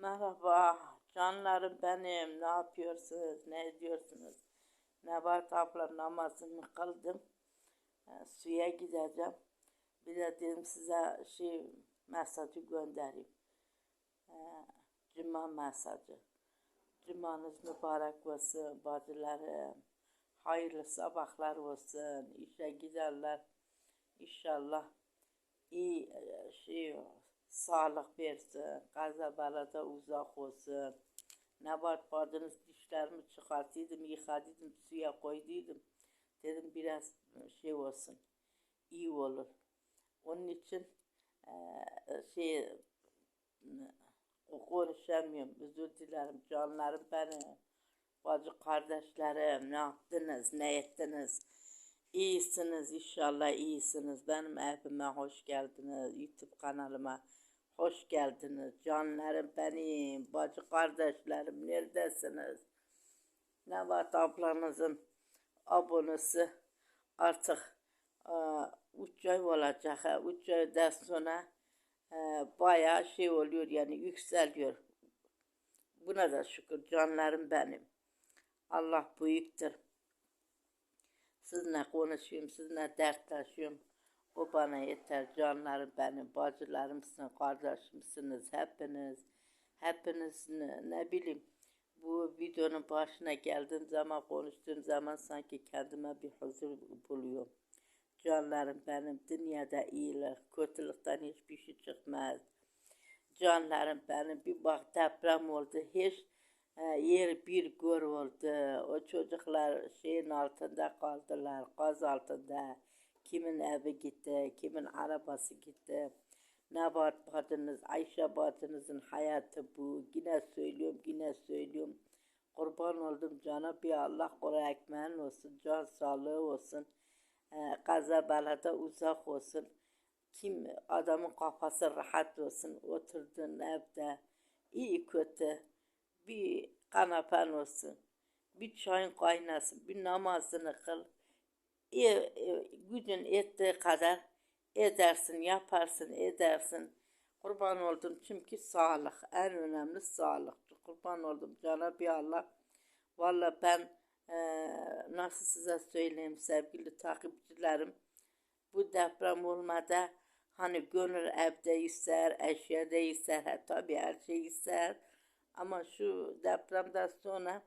Merhaba canlarım benim. Ne yapıyorsunuz? Ne ediyorsunuz? Nebat abla namazımı kıldım. E, suya gideceğim. Bir de dedim size şey mesajı göndereyim. E, Cuma mesajı. Cumanız mübarek olsun bacılarım. Hayırlı sabahlar olsun. İşe giderler. İnşallah iyi e, şey sağlık versin. Kaza balada uzak olsun. Ne var badınız dişlerimi çıkartıydım, yıkadıydım, suya koyduydum. Dedim biraz şey olsun, iyi olur. Onun için e, şey konuşamıyorum. Özür dilerim canlarım benim. Bacı kardeşlerim ne yaptınız, ne ettiniz? İyisiniz inşallah iyisiniz. Benim evime hoş geldiniz. YouTube kanalıma hoş geldiniz. Canlarım benim, bacı kardeşlerim neredesiniz? Nevat ablanızın abonesi artık 3 ay olacak. 3 aydan sonra e, bayağı şey oluyor yani yükseliyor. Buna da şükür canlarım benim. Allah büyüktür. Sizinle konuşuyorum, sizinle dertleşiyorum. O bana yeter canlarım benim, bacılarımsınız, kardeşimsiniz hepiniz. Hepiniz ne, ne bileyim bu videonun başına geldiğim zaman konuştuğum zaman sanki kendime bir huzur buluyorum. Canlarım benim dünyada iyilik, kötülükten hiçbir şey çıkmaz. Canlarım benim bir bak deprem oldu hiç yer bir gör oldu. O çocuklar şeyin altında kaldılar, gaz altında. Kimin evi gitti, kimin arabası gitti. Ne var bacınız, Ayşe bacınızın hayatı bu. Yine söylüyorum, yine söylüyorum. Kurban oldum cana bir Allah kuru ekmeğin olsun, can sağlığı olsun. Ee, kaza belada uzak olsun. Kim adamın kafası rahat olsun. Oturduğun evde iyi kötü bir kanapen olsun. Bir çayın kaynasın, bir namazını kıl e, e, gücün ettiği kadar edersin, yaparsın, edersin. Kurban oldum çünkü sağlık, en önemli sağlık. Kurban oldum Cenab-ı Allah. Valla ben e, nasıl size söyleyeyim sevgili takipçilerim. Bu deprem olmada hani gönül evde ister, eşyada ister, tabi her şey ister. Ama şu depremden sonra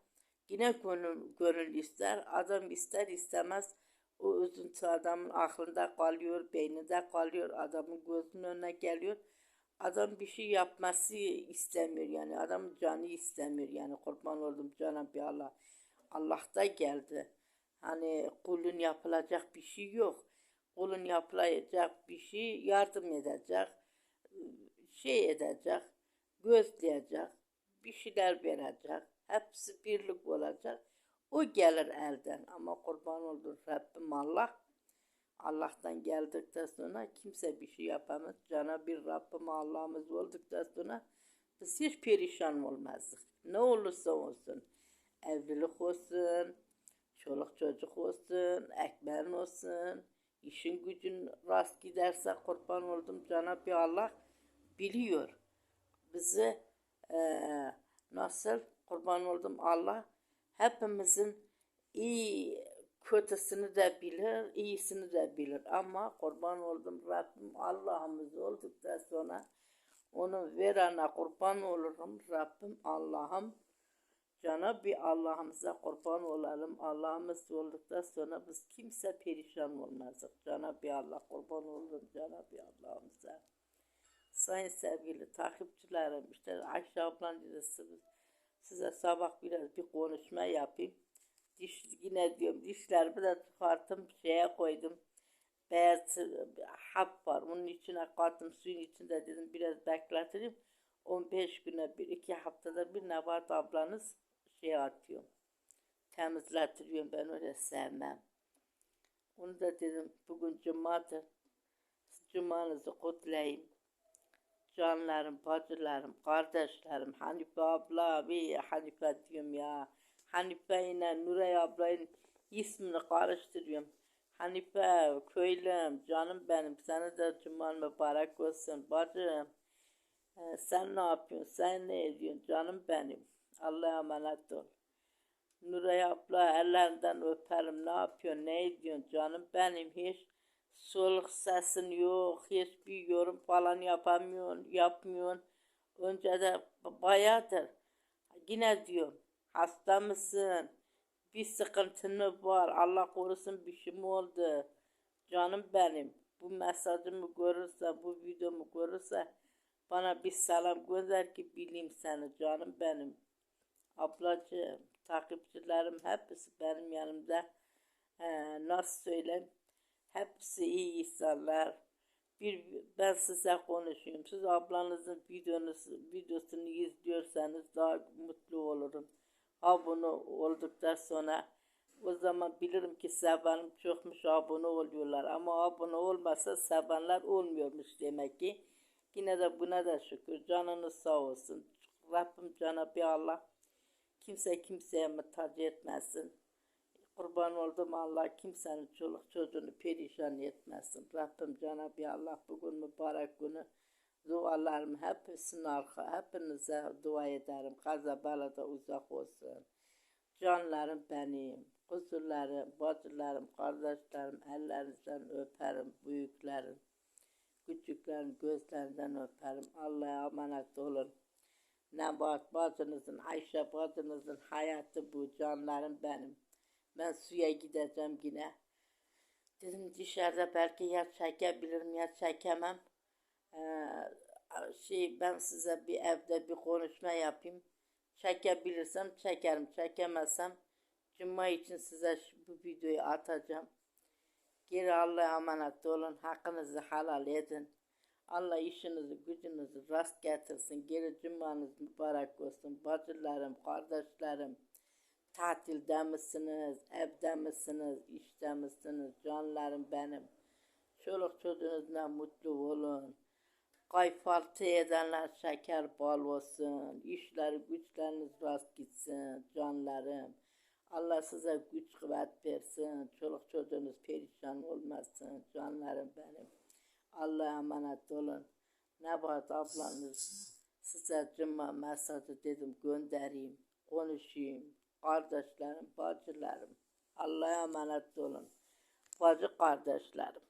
yine gönül, gönül ister. Adam ister istemez o üzüntü adamın aklında kalıyor, beyninde kalıyor, adamın gözünün önüne geliyor. Adam bir şey yapması istemiyor yani adam canı istemiyor yani kurban oldum canım bir Allah. Allah'ta geldi. Hani kulun yapılacak bir şey yok. Kulun yapılacak bir şey yardım edecek, şey edecek, gözleyecek, bir şeyler verecek. Hepsi birlik olacak. O gelir elden ama kurban olur Rabbim Allah. Allah'tan geldikten sonra kimse bir şey yapamaz. Cana bir Rabbim Allah'ımız olduktan sonra biz hiç perişan olmazdık. Ne olursa olsun. Evlilik olsun, çoluk çocuk olsun, ekmeğin olsun, işin gücün rast giderse kurban oldum Cenab-ı Allah biliyor. Bizi e, nasıl kurban oldum Allah hepimizin iyi kötüsünü de bilir, iyisini de bilir. Ama kurban oldum Rabbim Allah'ımız olduktan sonra onu verene kurban olurum. Rabbim Allah'ım cana bir Allah'ımıza kurban olalım. Allah'ımız olduktan sonra biz kimse perişan olmazdık. Cana bir Allah kurban olurum cana bir Allah'ımıza. Sayın sevgili takipçilerim işte Ayşe ablan Size sabah biraz bir konuşma yapayım. Diş yine diyorum dişlerimi de çıkarttım şeye koydum. Beyaz hap var. Onun içine kattım suyun içinde dedim biraz bekleteyim. 15 güne bir iki haftada bir Nebat ablanız şey atıyor. Temizletiyorum ben öyle sevmem. Onu da dedim bugün cumadır. Cumanızı kutlayayım canlarım, bacılarım, kardeşlerim, Hanife abla ve Hanife diyorum ya. Hanife ile Nuray ablayın ismini karıştırıyorum. Hanife, köylüm, canım benim, sana da cuman mübarek olsun bacım. Ee, sen ne yapıyorsun? Sen ne ediyorsun? Canım benim. Allah'a emanet ol. Nuray abla ellerinden öperim. Ne yapıyorsun? Ne ediyorsun? Canım benim. Hiç soluk sesin yok. Hiçbir yorum falan yapamıyorsun. Yapmıyorsun. Önce de bayağıdır. Yine diyorum. Hasta mısın? Bir sıkıntın mı var? Allah korusun bir şey mi oldu? Canım benim. Bu mesajımı görürse, bu videomu görürse bana bir selam gönder ki bileyim seni canım benim. Ablacığım, takipçilerim hepsi benim yanımda. Ee, nasıl söyleyeyim? Hepsi iyi insanlar. Bir ben size konuşayım. Siz ablanızın videonuzu, videosunu izliyorsanız daha mutlu olurum. Abone olduktan sonra o zaman bilirim ki sevenim çokmuş abone oluyorlar. Ama abone olmasa sevenler olmuyormuş demek ki. Yine de buna da şükür. Canınız sağ olsun. Rabbim Cenab-ı Allah kimse kimseye muhtaç etmesin. Kurban oldum Allah kimsenin çoluk çocuğunu perişan etmesin. Rabbim Cenab-ı Allah bugün mübarek günü dualarım hepsinin arka, hepinize dua ederim. Kaza belada uzak olsun. Canlarım benim, kuzularım, bacılarım, kardeşlerim, ellerinizden öperim, büyüklerim, küçüklerin gözlerinden öperim. Allah'a emanet olun. Nebat bacınızın, Ayşe bacınızın hayatı bu, canlarım benim. Ben suya gideceğim yine. Dedim dışarıda belki ya çekebilirim ya çekemem. Ee, şey ben size bir evde bir konuşma yapayım. Çekebilirsem çekerim. Çekemezsem Cuma için size bu videoyu atacağım. Geri Allah'a emanet olun. Hakkınızı halal edin. Allah işinizi gücünüzü rast getirsin. Geri cumanız mübarek olsun. Bacılarım, kardeşlerim. Tatilde misiniz? Evde misiniz? İşte misiniz? Canlarım benim. Çoluk çocuğunuzla mutlu olun. Kayfaltı edenler şeker bal olsun. İşleri güçleriniz rast gitsin canlarım. Allah size güç kuvvet versin. Çoluk çocuğunuz perişan olmasın canlarım benim. Allah'a emanet olun. Nebat ablanız size cuma mesajı dedim göndereyim. Konuşayım. Kardeşlerim, bacılarım. Allah'a emanet olun. Bacı kardeşlerim.